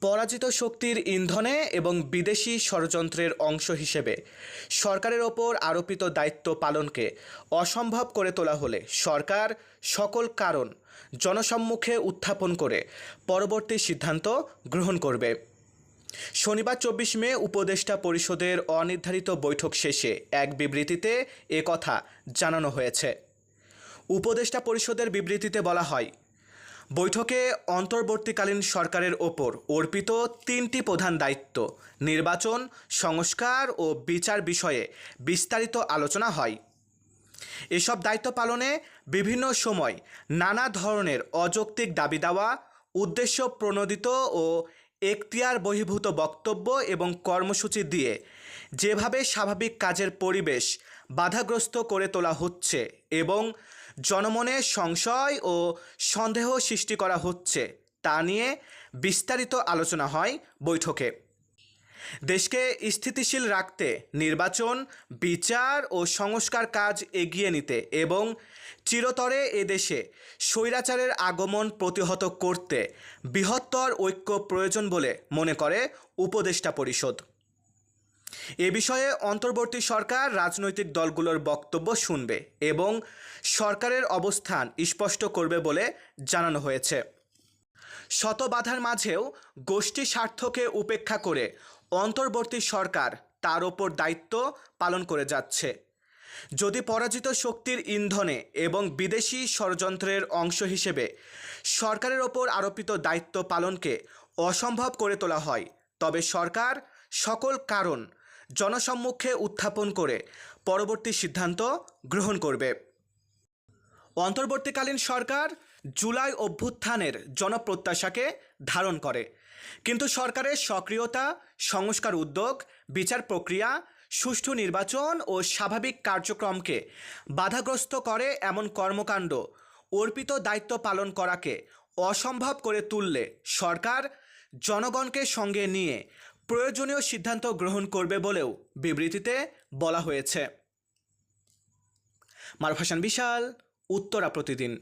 পরাজিত শক্তির ইন্ধনে এবং বিদেশি ষড়যন্ত্রের অংশ হিসেবে সরকারের ওপর আরোপিত দায়িত্ব পালনকে অসম্ভব করে তোলা হলে সরকার সকল কারণ জনসম্মুখে উত্থাপন করে পরবর্তী সিদ্ধান্ত গ্রহণ করবে। শনিবার চব্বিশ মে উপদেষ্টা পরিষদের অনির্ধারিত বৈঠক শেষে এক বিবৃতিতে এ কথা জানানো হয়েছে। উপদেষ্টা পরিষদের বিবৃতিতে বলা হয় বৈঠকে অন্তর্বর্তীকালীন সরকারের ওপর অর্পিত তিনটি প্রধান দায়িত্ব, নির্বাচন, সংস্কার ও বিচার বিষয়ে বিস্তারিত আলোচনা হয়। এসব দায়িত্ব পালনে বিভিন্ন সময় নানা ধরনের অযৌক্তিক দাবি দেওয়া, উদ্দেশ্য প্রণোদিত ও এখতিয়ার বহির্ভূত বক্তব্য এবং কর্মসূচি দিয়ে যেভাবে স্বাভাবিক কাজের পরিবেশ বাধাগ্রস্ত করে তোলা হচ্ছে এবং জনমনে সংশয় ও সন্দেহ সৃষ্টি করা হচ্ছে। তা নিয়ে বিস্তারিত আলোচনা হয় বৈঠকে। দেশকে স্থিতিশীল রাখতে নির্বাচন, বিচার ও সংস্কার কাজ এগিয়ে নিতে এবং চিরতরে এদেশে স্বৈরাচারের আগমন প্রতিহত করতে বৃহত্তর ঐক্য প্রয়োজন বলে মনে করে উপদেষ্টা পরিষদ। এ বিষয়ে অন্তর্বর্তী সরকার রাজনৈতিক দলগুলোর বক্তব্য শুনবে এবং সরকারের অবস্থান স্পষ্ট করবে বলে জানানো হয়েছে। শত বাধার মাঝেও গোষ্ঠী স্বার্থকে উপেক্ষা করে অন্তর্বর্তী সরকার তার ওপর দায়িত্ব পালন করে যাচ্ছে। যদি পরাজিত শক্তির ইন্ধনে এবং বিদেশি ষড়যন্ত্রের অংশ হিসেবে সরকারের ওপর আরোপিত দায়িত্ব পালনকে অসম্ভব করে তোলা হয়, তবে সরকার সকল কারণ জনসম্মুখে উত্থাপন করে পরবর্তী সিদ্ধান্ত গ্রহণ করবে। অন্তর্বর্তীকালীন সরকার জুলাই অভ্যুত্থানের জনপ্রত্যাশাকে ধারণ করে। কিন্তু সরকারের সক্রিয়তা, সংস্কার উদ্যোগ, বিচার প্রক্রিয়া, সুষ্ঠু নির্বাচন ও স্বাভাবিক কার্যক্রমকে বাধাগ্রস্ত করে এমন কর্মকাণ্ড অর্পিত দায়িত্ব পালন করাকে অসম্ভব করে তুললে সরকার জনগণকে সঙ্গে নিয়ে প্রয়োজনীয় সিদ্ধান্ত গ্রহণ করবে বলেও বিবৃতিতে বলা হয়েছে। মারফাসান বিশাল উত্তরা প্রতিদিন।